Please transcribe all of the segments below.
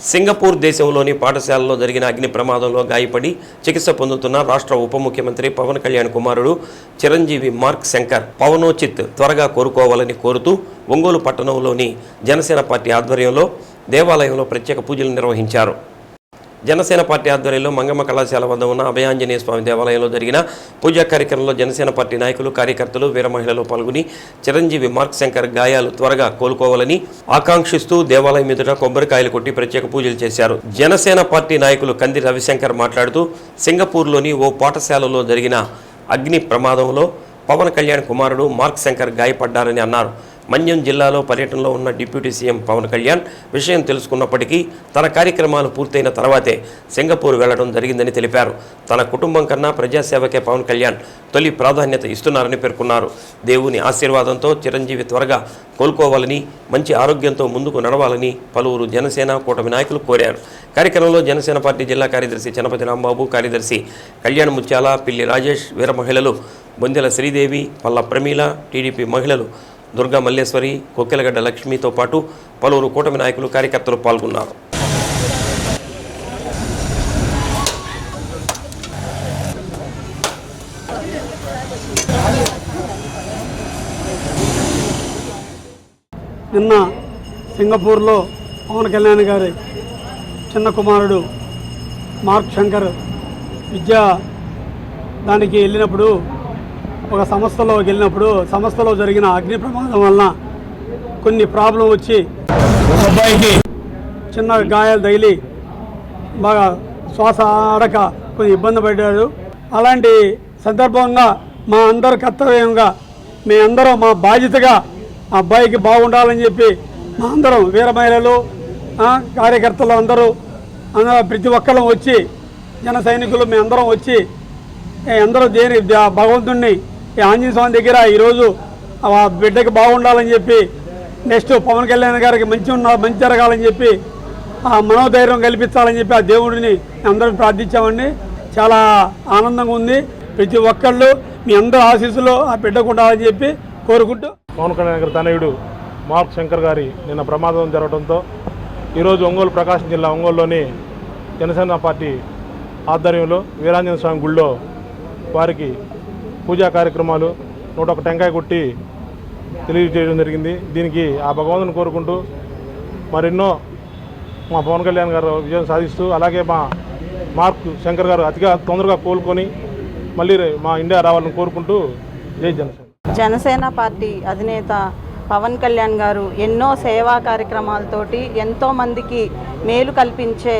Singapore దేశంలోని పాఠశాలలో జరిగిన అగ్ని ప్రమాదంలో గాయపడి చికిత్స పొందుతున్న రాష్ట్ర ఉప ముఖ్యమంత్రి పవన్ కళ్యాణ్ కుమారుడు చిరంజీవి మార్క్ శంకర్ పవనోచిత్ త్వరగా కోరుకోవాలని కోరుతూ ఒంగోలు పట్టణంలోని జనసేన పార్టీ ఆధ్వర్యంలో దేవాలయంలో ప్రత్యేక పూజలు నిర్వహించారు. జనసేన పార్టీ ఆధ్వర్యంలో మంగమ్మ కళాశాల వద్ద ఉన్న అభయాంజనేయ స్వామి దేవాలయంలో జరిగిన పూజా కార్యక్రమంలో జనసేన పార్టీ నాయకులు కార్యకర్తలు వీర మహిళలు పాల్గొని చిరంజీవి మార్క్ శంకర్ గాయాలు త్వరగా కోలుకోవాలని ఆకాంక్షిస్తూ దేవాలయం ఎదుట కొబ్బరికాయలు కొట్టి ప్రత్యేక పూజలు చేశారు. జనసేన పార్టీ నాయకులు కంది రవిశంకర్ మాట్లాడుతూ సింగపూర్లోని ఓ పాఠశాలలో జరిగిన అగ్ని ప్రమాదంలో పవన్ కళ్యాణ్ కుమారుడు మార్క్ శంకర్ గాయపడ్డారని అన్నారు. మన్యం జిల్లాలో పర్యటనలో ఉన్న డిప్యూటీ సీఎం పవన్ కళ్యాణ్ విషయం తెలుసుకున్నప్పటికీ తన కార్యక్రమాలు పూర్తయిన తర్వాతే సింగపూర్ వెళ్ళడం జరిగిందని తెలిపారు. తన కుటుంబం కన్నా ప్రజాసేవకే పవన్ కళ్యాణ్ తొలి ప్రాధాన్యత ఇస్తున్నారని పేర్కొన్నారు. దేవుని ఆశీర్వాదంతో చిరంజీవి త్వరగా కోలుకోవాలని మంచి ఆరోగ్యంతో ముందుకు నడవాలని పలువురు జనసేన కూటమి నాయకులు కోరారు. కార్యక్రమంలో జనసేన పార్టీ జిల్లా కార్యదర్శి చనపతి రాంబాబు కార్యదర్శి కళ్యాణ్ ముత్యాల పిల్లి రాజేష్ వీర మహిళలు బొందెల శ్రీదేవి పల్ల ప్రమీల టీడీపీ మహిళలు దుర్గా మల్లేశ్వరి కొక్కెలగడ్డ లక్ష్మితో పాటు పలువురు కూటమి నాయకులు కార్యకర్తలు పాల్గొన్నారు. నిన్న సింగపూర్లో పవన్ కళ్యాణ్ గారి చిన్న కుమారుడు మార్క్ శంకర్ విద్యా దానికి వెళ్ళినప్పుడు ఒక సంస్థలో వెళ్ళినప్పుడు సంస్థలో జరిగిన అగ్ని ప్రమాదం వలన కొన్ని ప్రాబ్లం వచ్చి ఒక అబ్బాయికి చిన్న గాయాలు తగిలి బాగా శ్వాస ఆడక కొంచెం ఇబ్బంది పడ్డాడు. అలాంటి సందర్భంగా మా అందరి కర్తవ్యంగా మీ అందరం మా బాధ్యతగా ఆ అబ్బాయికి బాగుండాలని చెప్పి మా అందరం వీర మహిళలు కార్యకర్తలు అందరూ అందరూ ప్రతి ఒక్కరం వచ్చి జన సైనికులు మీ అందరం వచ్చి అందరూ దేని భగవంతుడిని భగవంతుణ్ణి ఆంజనేయ స్వామి దగ్గర ఈరోజు ఆ బిడ్డకి బాగుండాలని చెప్పి నెక్స్ట్ పవన్ కళ్యాణ్ గారికి మంచి ఉన్న మంచి జరగాలని చెప్పి ఆ మనోధైర్యం కల్పించాలని చెప్పి ఆ దేవుడిని అందరం ప్రార్థించామండి. చాలా ఆనందంగా ఉంది. ప్రతి ఒక్కళ్ళు మీ అందరూ ఆశీస్సులు ఆ బిడ్డకు ఉండాలని చెప్పి కోరుకుంటూ. పవన్ కళ్యాణ్ గారి తనయుడు మార్క్ శంకర్ గారి నిన్న ప్రమాదం జరగడంతో ఈరోజు ఒంగోలు ప్రకాశం జిల్లా ఒంగోలులోని జనసేన పార్టీ ఆధ్వర్యంలో వీరాంజన స్వామి గుళ్ళో వారికి పూజా కార్యక్రమాలు నూట ఒక టెంకాయ కొట్టి తెలియజేయడం జరిగింది. దీనికి ఆ భగవంతుని కోరుకుంటూ మరెన్నో మా పవన్ కళ్యాణ్ గారు విజయం సాధిస్తూ అలాగే మా మార్క్ శంకర్ గారు అతిగా తొందరగా కోలుకొని మళ్ళీ మా ఇండియా రావాలని కోరుకుంటూ జై జనసేన. జనసేన పార్టీ అధినేత పవన్ కళ్యాణ్ గారు ఎన్నో సేవా కార్యక్రమాలతోటి ఎంతోమందికి మేలు కల్పించే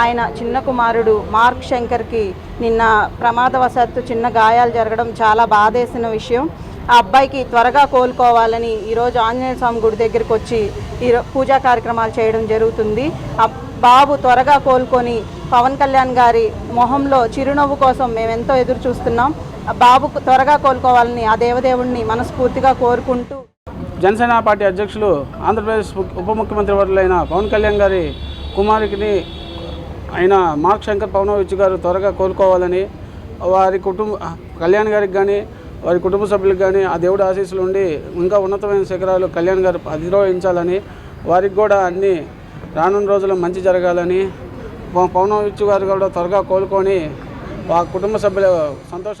ఆయన చిన్న కుమారుడు మార్క్ శంకర్కి నిన్న ప్రమాదవశాత్తు చిన్న గాయాలు జరగడం చాలా బాధేసిన విషయం. ఆ అబ్బాయికి త్వరగా కోలుకోవాలని ఈరోజు ఆంజనేయ స్వామి గుడి దగ్గరికి వచ్చి ఈ పూజా కార్యక్రమాలు చేయడం జరుగుతుంది. ఆ బాబు త్వరగా కోలుకొని పవన్ కళ్యాణ్ గారి మొహంలో చిరునవ్వు కోసం మేము ఎంతో ఎదురు చూస్తున్నాం బాబు త్వరగా కోలుకోవాలని ఆ దేవదేవుణ్ణి మనస్ఫూర్తిగా కోరుకుంటూ జనసేన పార్టీ అధ్యక్షులు ఆంధ్రప్రదేశ్ ఉప ముఖ్యమంత్రి వర్యులైన పవన్ కళ్యాణ్ గారి కుమారుడిని ఆయన మార్క్ శంకర్ పవనోవిచ్ గారు త్వరగా కోలుకోవాలని వారి కుటుంబ కళ్యాణ్ గారికి కానీ వారి కుటుంబ సభ్యులకు కానీ ఆ దేవుడి ఆశీస్సులు ఉండి ఇంకా ఉన్నతమైన శిఖరాలు కళ్యాణ్ గారు అధిరోహించాలని వారికి కూడా అన్ని రానున్న రోజుల్లో మంచి జరగాలని పవనోవిచ్ గారు కూడా త్వరగా కోలుకొని ఆ కుటుంబ సభ్యులు సంతోషంగా